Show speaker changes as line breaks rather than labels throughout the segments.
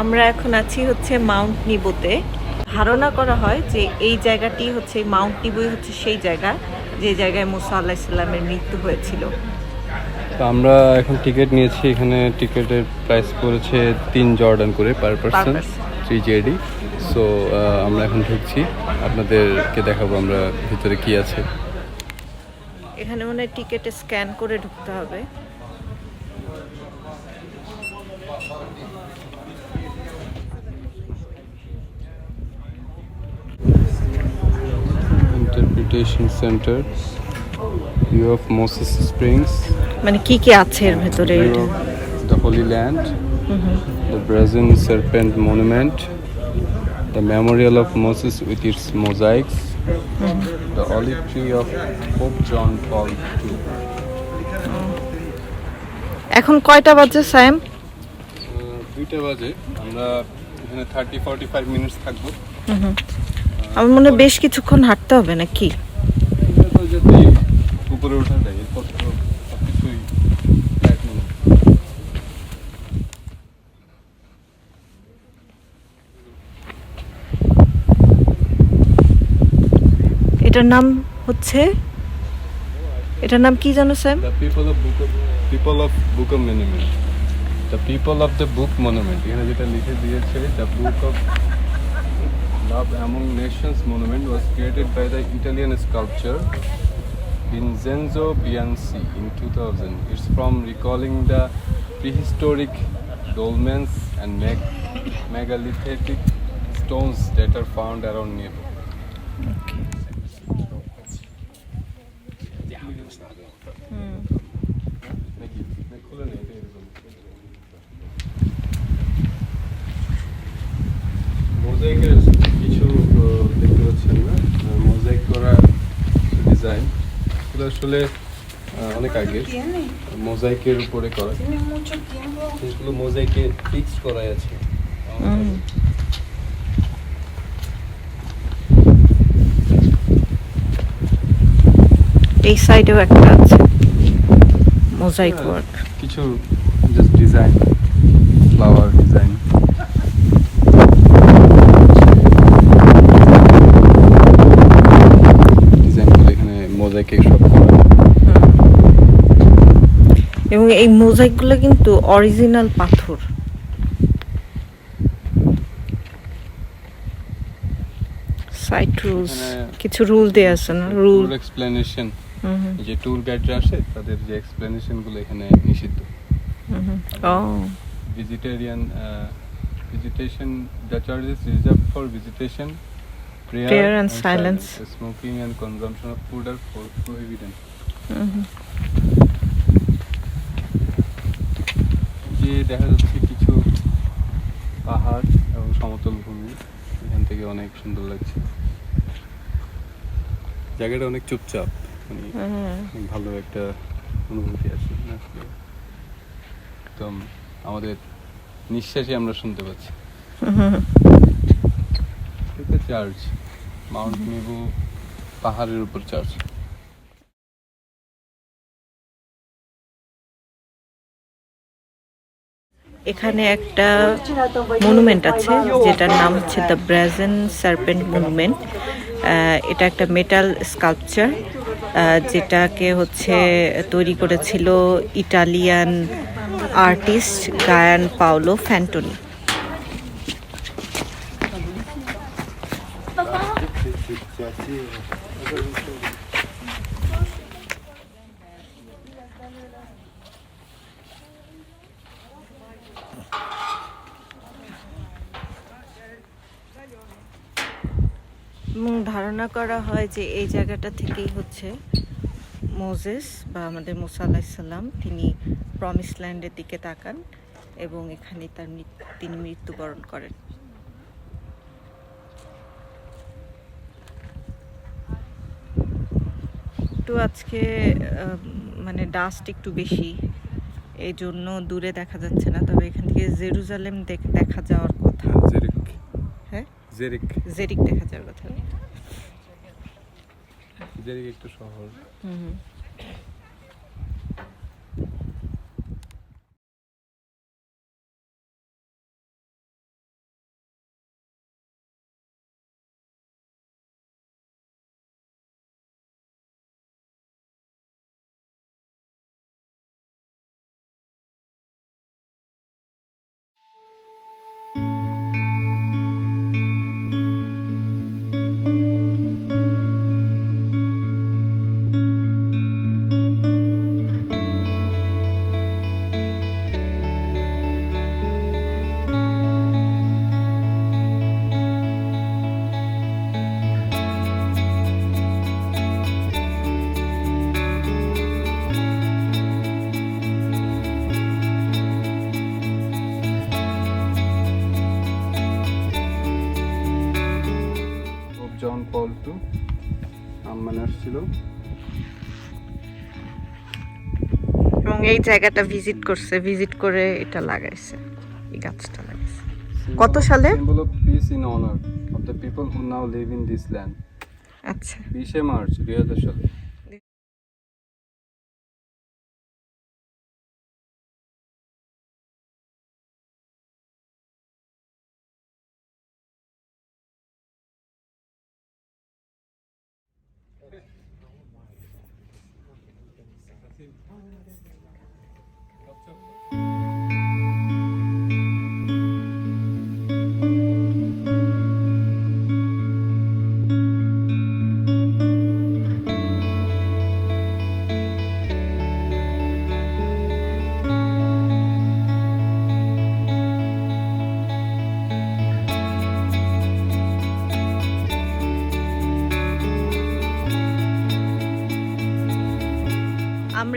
আমরা এখন আছি হচ্ছে মাউন্ট নিবোতে। ধারণা করা হয় যে এই জায়গাটি হচ্ছে মাউন্ট নিবোই হচ্ছে সেই জায়গা যে জায়গায় মুসা আল্লাহ ইসলামের মৃত্যু হয়েছিল।
তো আমরা এখন টিকিট নিয়েছি এখানে টিকিটের প্রাইস পড়েছে তিন জর্ডান করে per person. Three JD so আমরা এখন ঢুকছি। আপনাদেরকে দেখাবো আমরা ভিতরে কি আছে।
এখানে মনে হয় টিকেটে স্ক্যান করে ঢুকতে হবে।
Meditation centre you of Moses springs
মানে কি কি আছে এর ভিতরে
the holy land the brazen serpent monument the memorial of Moses with its mosaic the olive tree of Pope John Paul two
এখন কয়টা বাজে
স্যাম? দুইটা বাজে। আমরা এখানে থার্টি ফর্টি ফাইভ মিনিটস থাকব
আমার মনে বেশ কিছুক্ষণ হাঁটতে হবে নাকি?
তো যদি উপরে ওঠা যায়
এটার নাম হচ্ছে? এটার নাম কি জানো Sam?
People of book of, people of book of monument. The people of the book এখানে যেটা লিখে দিয়েছে the book of love among nations monument was created by the Italian sculptor Vincenzo Bianchi in 2000. It's from recalling the prehistoric dolmens and meg- megalithic stones that are found around nearby. নাকি আসলে অনেক আগে মোজাইকের উপরে করা। এগুলো মোজাইকে fix করাই আছে।
এই সাইডেও একটা আছে। মোজাইক ওয়ার্ক
কিছু জাস্ট ডিজাইন ফ্লাওয়ার ডিজাইন ডিজাইনগুলো এখানে মোজাইকে সব
এবং এই মোজাইকগুলো কিন্তু অরিজিনাল পাথর। সাইড রুলস কিছু রুল দেওয়া আছে না? রুল
এক্সপ্লেনেশন যে ট্যুর গাইডরা আসে তাদের যে এক্সপ্লেনেশনগুলো এখানে নিষিদ্ধ।
ও।
Visitation the church is reserved for visitation prayer,
Prayer and silence.
smoking and consumption of food are pro- prohibited. যে দেখা যাচ্ছে কিছু পাহাড় এবং সমতল ভূমি এখান থেকে অনেক সুন্দর লাগছে। জায়গাটা অনেক চুপচাপ মানে ভালো একটা অনুভূতি আছে। একদম আমাদের নিঃশ্বাসই আমরা শুনতে পাচ্ছি। এটা চার্চ মাউন্ট নিবু পাহাড়ের উপর চার্চ
এখানে একটা মনুমেন্ট আছে, যেটার নাম হচ্ছে দ্য ব্রাজেন সার্পেন্ট মনুমেন্ট এটা একটা মেটাল স্কাল্পচার যেটাকে হচ্ছে তৈরি করেছিল Italian artist Gian Paolo Fantoni এবং ধারণা করা হয় যে এই জায়গাটা থেকেই হচ্ছে মোজেস বা আমাদের মুসা আলাহিসাল্লাম তিনি প্রমিস ল্যান্ডের দিকে তাকান এবং এখানে তার তিনি মৃত্যুবরণ করেন। একটু আজকে মানে ডাস্ট একটু বেশি এই জন্য দূরে দেখা যাচ্ছে না তবে এখান থেকে জেরুজালেম দেখ- যাওয়ার কথা। হ্যাঁ?
জেরিক।
জেরিক দেখা যাওয়ার কথা।
একটা শহর।
আসছিল
এবং এই জায়গাটা ভিজিট করছে ভিজিট করে এটা লাগাইছে এই গাছটা লাগাইছে। কত সালে?
Symbol of peace in honour of the people who now live in this land
আচ্ছা।
বিশে মার্চ দুই হাজার সালে।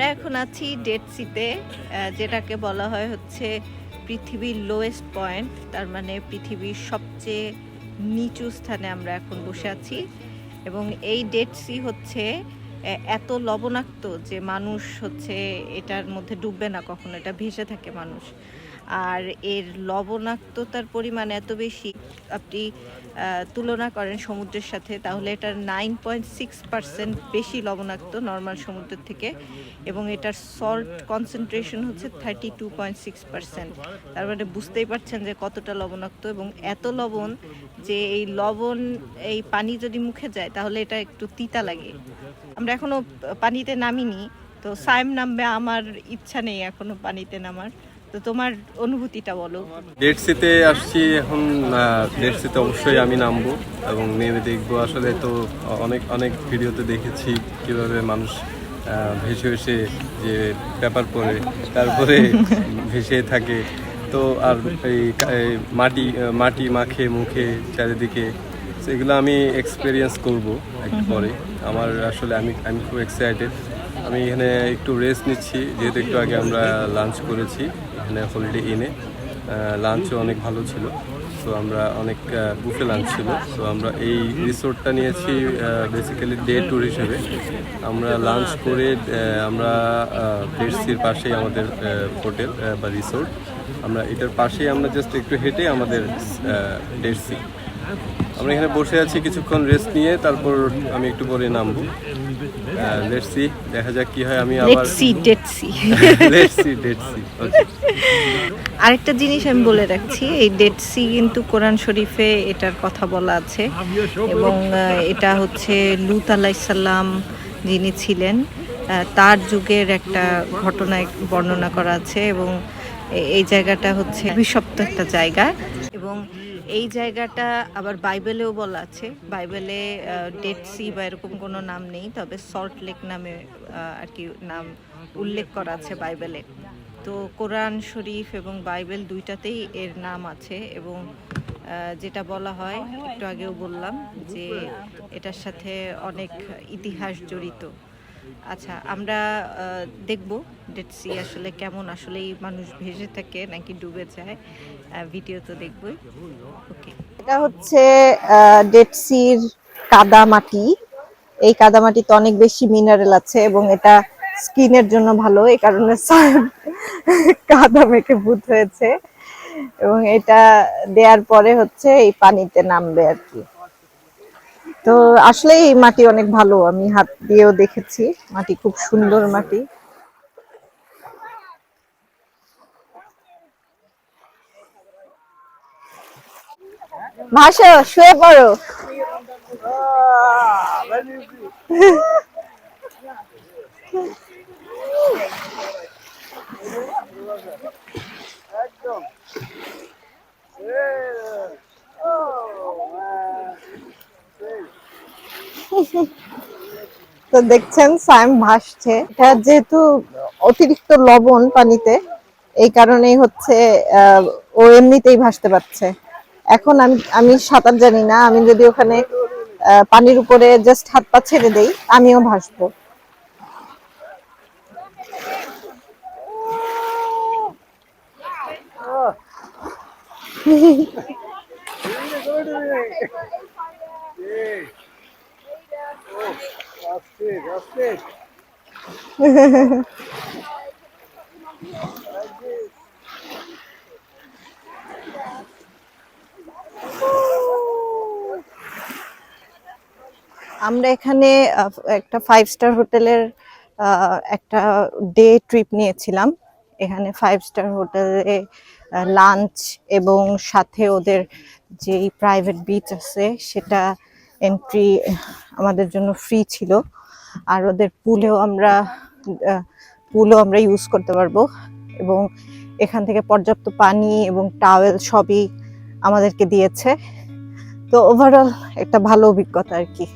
আমরা এখন আছি ডেড সিতে যেটাকে বলা হয় হচ্ছে পৃথিবীর লোয়েস্ট পয়েন্ট তার মানে পৃথিবীর সবচেয়ে নিচু স্থানে আমরা এখন বসে আছি। এবং এই ডেড সি হচ্ছে এত লবণাক্ত যে মানুষ হচ্ছে এটার মধ্যে ডুববে না কখনো, এটা ভেসে থাকে মানুষ। আর এর লবণাক্ততার পরিমাণ এত বেশি, আপনি তুলনা করেন সমুদ্রের সাথে, তাহলে এটার নাইন পয়েন্ট সিক্স পার্সেন্ট বেশি লবণাক্ত নর্মাল সমুদ্রের থেকে, এবং এটার সল্ট কনসেন্ট্রেশন হচ্ছে thirty two point six percent তার মানে বুঝতেই পারছেন যে কতটা লবণাক্ত, এবং এত লবণ যে এই লবণ, এই পানি যদি মুখে যায়, তাহলে এটা একটু তিতা লাগে। আমরা এখনও পানিতে নামিনি, তো সাইম নামবে, আমার ইচ্ছা নেই এখনও পানিতে নামার। তো তোমার অনুভূতিটা বলো।
ডেড সিতে আসছি এখন ডেড সিতে অবশ্যই আমি নামবো এবং নেমে দেখব। আসলে তো অনেক অনেক ভিডিওতে দেখেছি কীভাবে মানুষ ভেসে ভেসে যে পেপার পরে তারপরে ভেসে থাকে। তো আর এই এই মাটি মাটি মাখে মুখে চারিদিকে সেগুলো আমি এক্সপিরিয়েন্স করব একটু পরে। আমার আসলে আমি আমি খুব এক্সাইটেড আমি এখানে একটু রেস্ট নিচ্ছি যেহেতু একটু আগে আমরা লাঞ্চ করেছি। এখানে হলিডে ইনে লাঞ্চও অনেক ভালো ছিল। তো আমরা অনেক বুফে লাঞ্চ ছিল। তো আমরা এই রিসোর্টটা নিয়েছি বেসিক্যালি ডে ট্যুর হিসেবে। আমরা লাঞ্চ করে আমরা ডেটসির পাশেই আমাদের হোটেল বা রিসোর্ট আমরা এটার পাশেই আমরা জাস্ট একটু হেঁটে আমাদের ডেটসি আমরা এখানে বসে আছি কিছুক্ষণ রেস্ট নিয়ে তারপর আমি একটু পরে নামবো। লেটস সি দেখা যাক কি হয় আমি আবার
let's see Dead Sea
let's see Dead Sea
আরেকটা জিনিস আমি বলে রাখছি এই ডেড সি কিন্তু কোরআন শরীফে এটার কথা বলা আছে এবং এটা হচ্ছে লুত আলাইসাল্লাম যিনি ছিলেন তার যুগের একটা ঘটনায় বর্ণনা করা আছে এবং এই জায়গাটা হচ্ছে অভিশপ্ত একটা জায়গা। এবং এই জায়গাটা আবার বাইবেলেও বলা আছে। বাইবেলে ডেড সি বা এরকম কোনো নাম নেই, তবে সল্ট লেক নামে আর কি নাম উল্লেখ করা আছে বাইবেলে। তো কোরআন শরীফ এবং বাইবেল দুইটাতেই এর নাম আছে এবং যেটা বলা হয়, একটু আগেও বললাম যে এটার সাথে অনেক ইতিহাস জড়িত। আচ্ছা আমরা দেখব ডেড সি আসলে কেমন আসলেই মানুষ ভেসে থাকে নাকি ডুবে যায় ভিডিও তো দেখবই। ওকে
এটা হচ্ছে ডেড সির কাদা মাটি এই কাদা মাটিতে অনেক বেশি মিনারেল আছে এবং এটা স্কিনের জন্য ভালো, এই কারণে সাহেব কাদা মেখে ভূত হয়েছে। এবং এটা দেওয়ার পরে হচ্ছে এই পানিতে নামবে আর কি। তো আসলে এই মাটি অনেক ভালো, আমি হাত দিয়েও দেখেছি। মাটি খুব সুন্দর মাটি। ভাষা শুয়ে পড়ো। তো দেখছেন সাইম ভাসছে। এটা যেহেতু অতিরিক্ত লবণ পানিতে এই কারণেই হচ্ছে ও এমনিতেই ভাসতে পারছে। এখন আমি আমি সাঁতার জানি না আমি যদি ওখানে পানির উপরে জাস্ট হাত পা ছেড়ে দেই আমিও ভাসবো।
আমরা এখানে একটা ফাইভ স্টার হোটেলের একটা ডে ট্রিপ নিয়েছিলাম। এখানে ফাইভ স্টার হোটেলে লাঞ্চ এবং সাথে ওদের যেই প্রাইভেট বিচ আছে, সেটা এন্ট্রি আমাদের জন্য ফ্রি ছিল। আর ওদের পুলেও আমরা পুলও আমরা ইউজ করতে পারব। এবং এখান থেকে পর্যাপ্ত পানি এবং টাওয়েল সবই আমাদেরকে দিয়েছে। তো ওভারঅল একটা ভালো অভিজ্ঞতা আর কি।